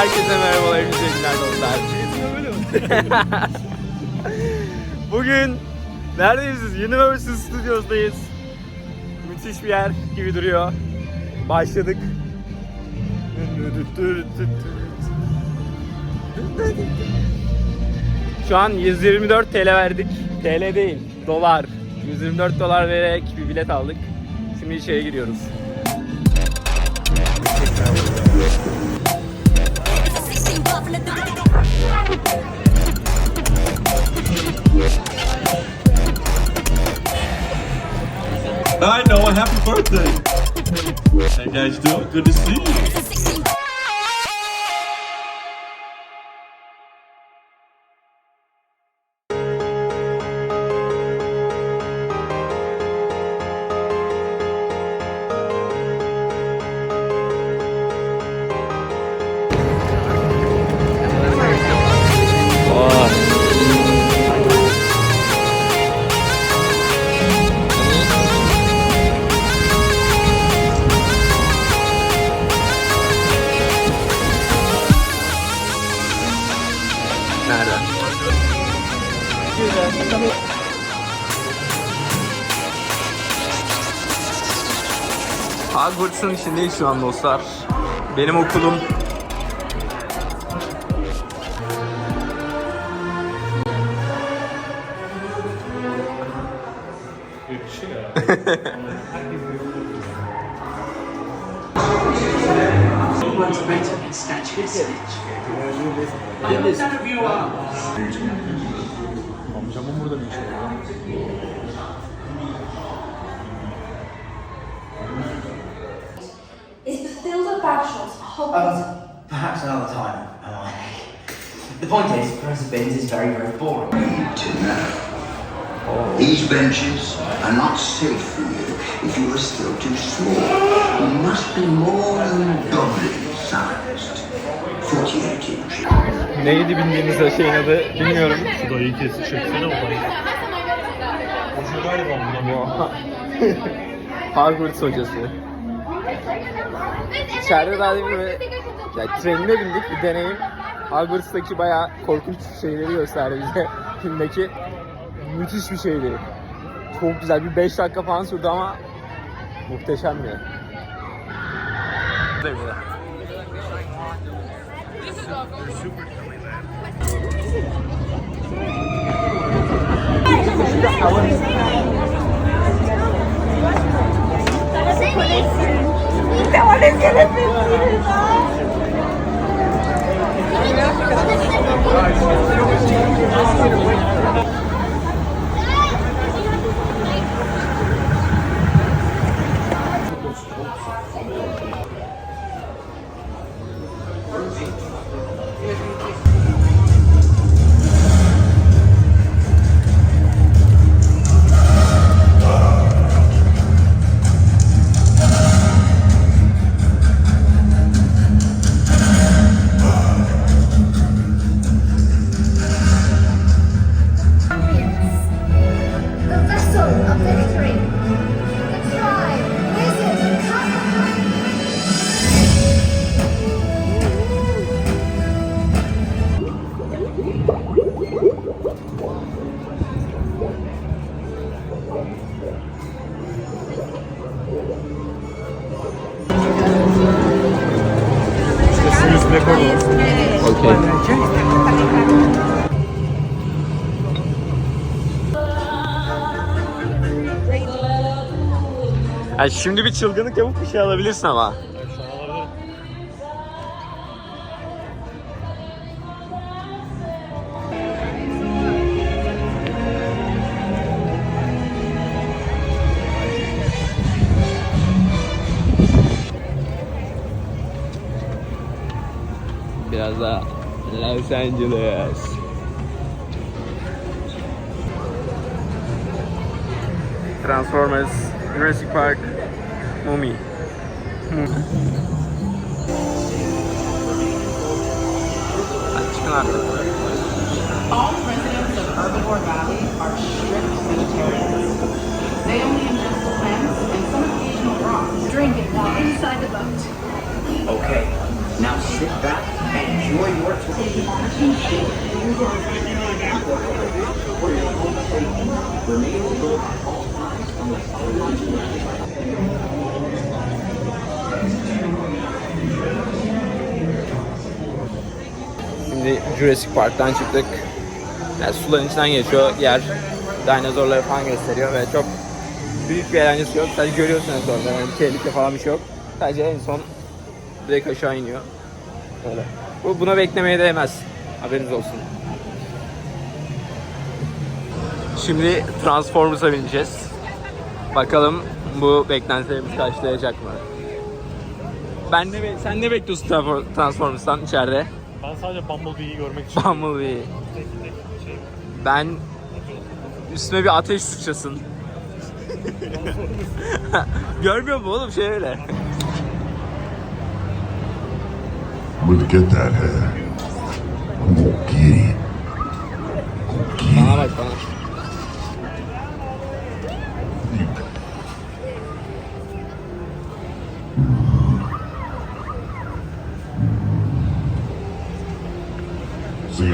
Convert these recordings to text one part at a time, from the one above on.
Herkese merhabalar, güzel günler dostlar. Bugün neredeyiz biz? Universal Studios'dayız. Müthiş bir yer gibi duruyor. Başladık. Şu an 124 TL verdik. TL değil, dolar. 124 dolar vererek bir bilet aldık. Şimdi içeri giriyoruz. I know, a happy birthday. How you guys doing? Good to see you. Hogwarts'ın içindeyiz şu an dostlar. Benim okulum One's better at snatch and snitch. I hope none of you are. Bathilda Hogwarts? Um, perhaps another time, Hermione. The point is, Professor Binns is very, very boring. to know. These benches are not safe for you if you are still too small. You must be more than goblin sized. 48 inches. neydi bildiğiniz şeyin adı bilmiyorum. Dayı kesi çeksene o dayı. Hoca galiba buna Hogwarts hocası. İçeride daha demin böyle ya, trenine bindik bir deneyim. Hogwarts'taki bayağı korkunç şeyleri gösterdi bize filmdeki. Müthiş bir şeydi. Çok güzel. Bir 5 dakika falan sürdü ama muhteşemdi. The Yani şimdi bir çılgınlık yapıp bir şey alabilirsin ama. Biraz daha Los Angeles. Transformers, Jurassic Park, Mummy. Hadi çıkın artık. All residents of Herbivore Valley are strict vegetarians. They only ingest plants and some occasional rocks. Drink it while inside the boat. Okay, Now sit back and enjoy your tour. Şimdi Jurassic Park'tan çıktık. Yani suların içinden geçiyor. Yer dinozorları falan gösteriyor ve çok büyük bir eğlencesi yok. Sadece görüyorsunuz orada. Yani tehlike falan bir şey yok. Sadece en son direkt aşağı iniyor. Öyle. Bu, buna beklemeye değmez. Haberiniz olsun. Şimdi Transformers'a bineceğiz. Bakalım bu beklentilerimizi karşılayacak mı? Ben ne be- sen ne bekliyorsun Transfor- Transformers'tan içeride? Ben sadece Bumblebee'yi görmek için Bumblebee. tek tek şey. Ben üstüme bir ateş sıçrasın. Görmüyor mu oğlum şey öyle. Really get that. I'm gonna get it. Bana bak bana.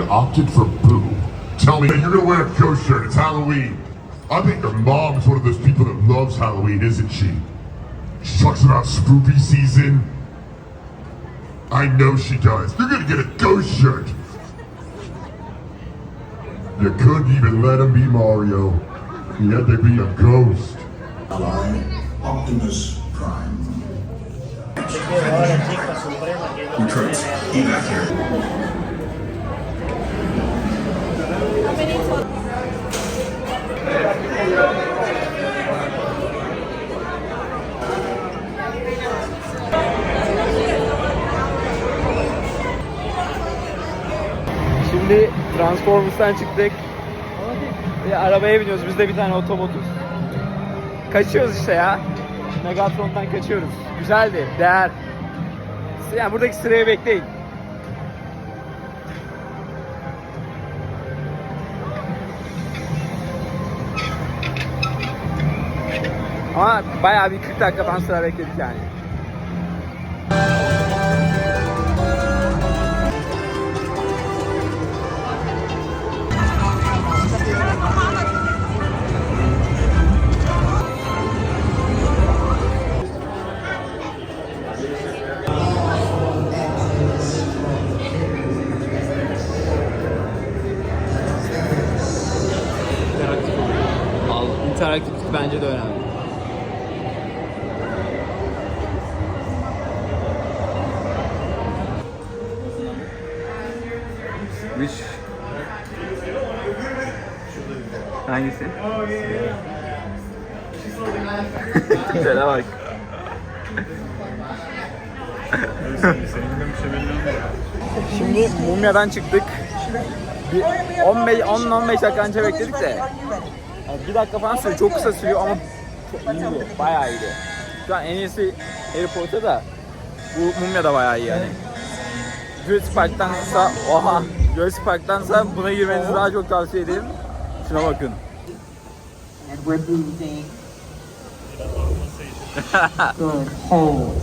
Opted for Boo. Tell me, you're gonna wear a ghost shirt. It's Halloween. I think your mom's one of those people that loves Halloween, isn't she? She talks about spoopy season. I know she does. You're gonna get a ghost shirt. You couldn't even let him be Mario. He had to be a ghost. Ally Optimus Prime. Recruits, evac Şimdi Transformers'tan çıktık. Ve arabaya biniyoruz. Biz de bir tane otobotuz. Kaçıyoruz işte ya. Megatron'dan kaçıyoruz. Güzeldi. Değer. Yani buradaki sırayı bekleyin. Ama bayağı bir 40 dakika falan sıra bekledik yani. İnteraktiflik bence de önemli. Which? Hangisi? Güzel bak. Şimdi Mumya'dan çıktık. Bir 15 10-15 dakika önce bekledik de. Bir dakika falan sürüyor. Çok kısa sürüyor ama çok iyiydi. Bayağı iyiydi. Şu an en iyisi Harry Potter bu Mumya da bayağı iyi yani. Jurassic Park'tansa oha Jurassic Park'tansa buna girmenizi daha çok tavsiye ederim. Şuna bakın. and we're moving. Good. Hold.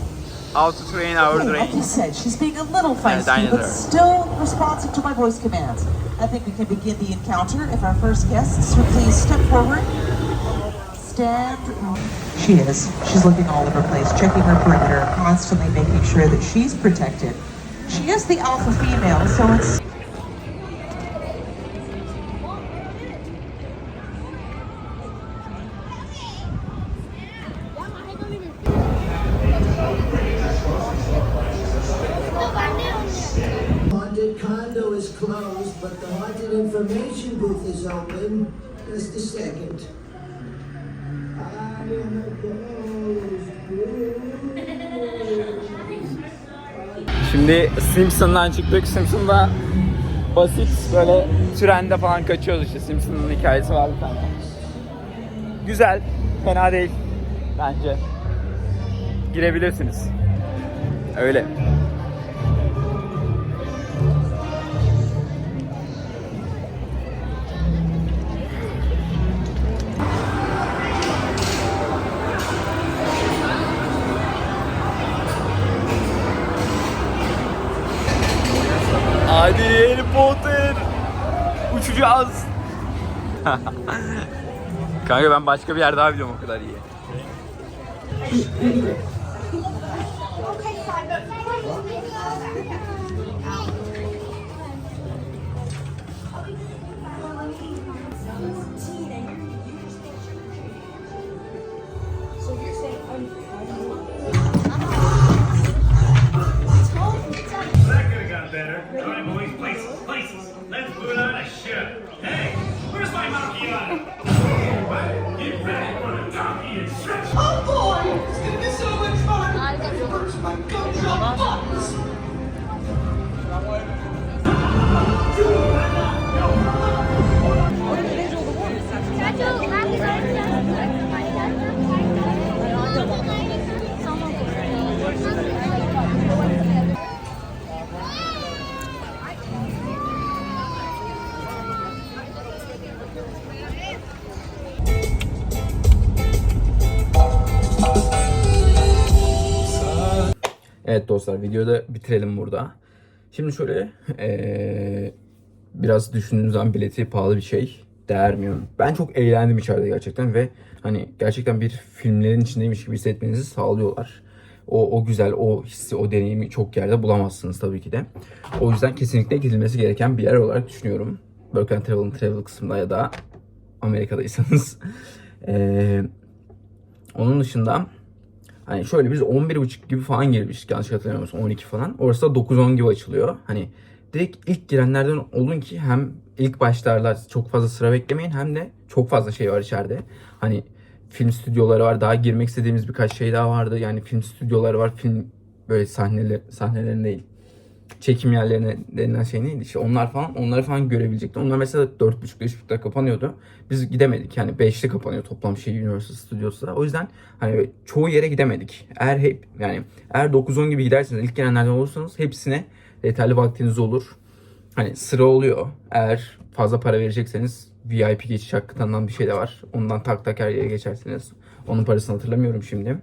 To train our Okay, like you said, she's being a little feisty, but still responsive to my voice commands. I think we can begin the encounter if our first guests would please step forward. Stand. She is. She's looking all over the place, checking her perimeter, constantly making sure that she's protected. She is the alpha female, so it's but the haunted information booth is open. Just a second. I am a ghost. Şimdi Simpson'dan çıktık. Simpson'da basit böyle trende falan kaçıyoruz işte. Simpson'ın hikayesi var bir tane. Güzel. Fena değil. Bence. Girebilirsiniz. Öyle. Uçacağız. Kanka ben başka bir yer daha biliyorum o kadar iyi. Better. All right, boys, places. Let's put on a show. Hey, where's my monkey on? Get ready dostlar videoyu da bitirelim burada. Şimdi şöyle eee, biraz düşündüğünüz zaman bileti pahalı bir şey. Değer mi? Ben çok eğlendim içeride gerçekten ve hani gerçekten bir filmlerin içindeymiş gibi hissetmenizi sağlıyorlar. O, o güzel, o hissi, o deneyimi çok yerde bulamazsınız tabii ki de. O yüzden kesinlikle gidilmesi gereken bir yer olarak düşünüyorum. Work and Travel'ın travel kısmında ya da Amerika'daysanız. Eee onun dışında Hani şöyle biz 11.30 gibi falan girmiştik yanlış hatırlamıyorsam 12 falan. Orası da 9-10 gibi açılıyor. Hani direkt ilk girenlerden olun ki hem ilk başlarlar çok fazla sıra beklemeyin hem de çok fazla şey var içeride. Hani film stüdyoları var. Daha girmek istediğimiz birkaç şey daha vardı. Yani film stüdyoları var. Film böyle sahneler sahnelerin değil. Çekim yerlerine denilen şey neydi? İşte onlar falan onları falan görebilecektim. Onlar mesela 4.30-5.30'da kapanıyordu. Biz gidemedik. Yani 5'te kapanıyor toplam şey Universal Studios'ta. O yüzden hani çoğu yere gidemedik. Eğer hep yani eğer 9-10 gibi giderseniz ilk gelenlerden olursanız hepsine yeterli vaktiniz olur. Hani sıra oluyor. Eğer fazla para verecekseniz VIP geçiş hakkı tanınan bir şey de var. Ondan tak tak her yere geçersiniz. Onun parasını hatırlamıyorum şimdi.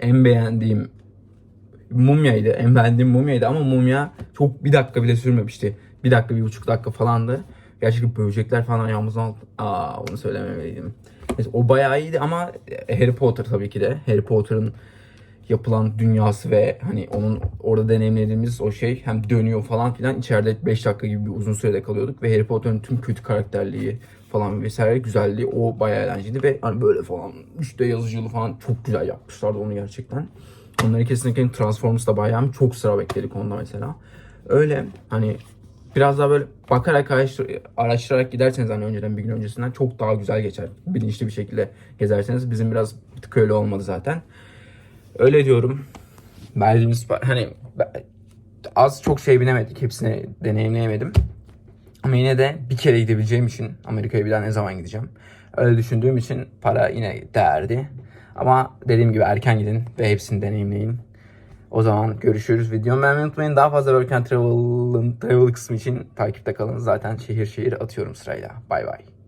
En beğendiğim mumyaydı. En beğendiğim mumyaydı ama mumya çok bir dakika bile sürmemişti. Bir dakika, bir buçuk dakika falandı. Gerçekten böcekler falan ayağımızın altı. Aa onu söylememeliydim. Neyse, o bayağı iyiydi ama Harry Potter tabii ki de. Harry Potter'ın yapılan dünyası ve hani onun orada deneyimlediğimiz o şey hem dönüyor falan filan içeride 5 dakika gibi bir uzun sürede kalıyorduk ve Harry Potter'ın tüm kötü karakterliği falan vesaire güzelliği o bayağı eğlenceliydi ve hani böyle falan 3D yazıcılı falan çok güzel yapmışlardı onu gerçekten. Onları kesinlikle Transformers'da bayağı çok sıra bekledik onda mesela. Öyle hani biraz daha böyle bakarak araştır- araştırarak giderseniz hani önceden bir gün öncesinden çok daha güzel geçer. Bilinçli bir şekilde gezerseniz bizim biraz bir tık öyle olmadı zaten. Öyle diyorum. Verdiğimiz hani az çok şey binemedik. Hepsini deneyimleyemedim. Ama yine de bir kere gidebileceğim için Amerika'ya bir daha ne zaman gideceğim? Öyle düşündüğüm için para yine değerdi. Ama dediğim gibi erken gidin ve hepsini deneyimleyin. O zaman görüşürüz. Videomu beğenmeyi unutmayın. Daha fazla Work and Travel'ın travel kısmı için takipte kalın. Zaten şehir şehir atıyorum sırayla. Bay bay.